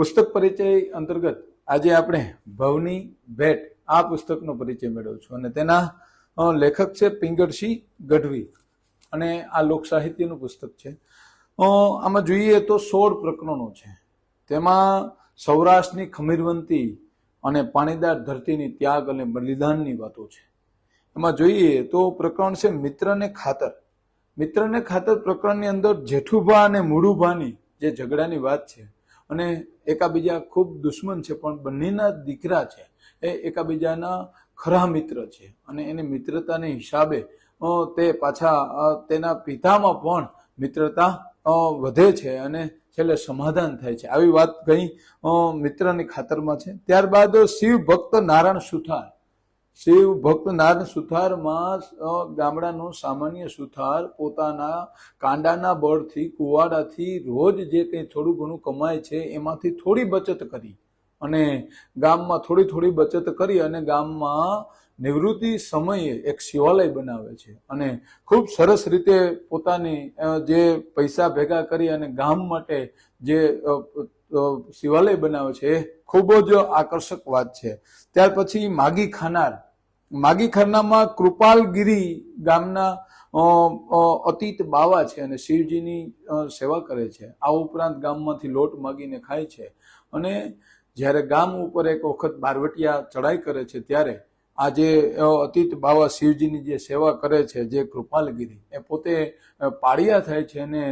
પુસ્તક પરિચય અંતર્ગત આજે આપણે ભવની ભેટ આ પુસ્તકનો પરિચય મેળવું છું અને તેના લેખક છે પિંગળસિંહ ગઢવી. અને આ લોક સાહિત્યનું પુસ્તક છે. આમાં જોઈએ તો સોળ પ્રકરણો છે. તેમાં સૌરાષ્ટ્રની ખમીરવંતી અને પાણીદાર ધરતીની ત્યાગ અને બલિદાનની વાતો છે. એમાં જોઈએ તો પ્રકરણ છે મિત્રને ખાતર. મિત્રને ખાતર પ્રકરણની અંદર જેઠુભા અને મૂળુભાની જે ઝઘડાની વાત છે અને એકાબીજા ખૂબ દુશ્મન છે, પણ બંનેના દીકરા છે. એ એકાબીજાના ખરા મિત્ર છે અને એની મિત્રતાને હિસાબે તે પાછા તેના પિતામાં પણ મિત્રતા વધે છે અને છેલ્લે સમાધાન થાય છે. આવી વાત કઈ મિત્રની ખાતરમાં છે. ત્યારબાદ શિવ ભક્ત નારાયણ સુથાર. શિવ ભક્ત નારાયણ સુથારમાં ગામડાનો સામાન્ય સુથાર, પોતાના કાંડાના બળથી, કુવાડાથી રોજ જે કંઈ થોડું ઘણું કમાય છે, એમાંથી થોડી બચત કરી. અને ગામમાં થોડી થોડી બચત કરી અને ગામમાં નિવૃત્તિ સમયે એક શિવાલય બનાવે છે. અને ખૂબ સરસ રીતે પોતાની જે પૈસા ભેગા કરી અને ગામ માટે જે શિવાલય બનાવે છે, એ ખૂબ જ આકર્ષક વાત છે. ત્યાર પછી માગી ખાનાર. માગી ખાનામાં કૃપાલગીરી ગામના અતીત બાવા છે અને શિવજીની સેવા કરે છે. આ ઉપરાંત ગામમાંથી લોટ માગીને ખાય છે. અને જ્યારે ગામ ઉપર એક વખત બારવટિયા ચડાઈ કરે છે, ત્યારે આ જે અતીત બાવા શિવજીની જે સેવા કરે છે, જે કૃપાલગીરી, એ પોતે પાળિયા થાય છે અને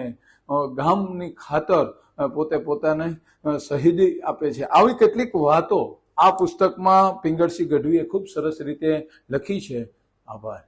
ગામની ખાતર પોતે પોતાને શહીદી આપે છે. આવી કેટલીક વાતો આ પુસ્તકમાં પિંગળસિંહ ગઢવીએ ખૂબ સરસ રીતે લખી છે. આભાર.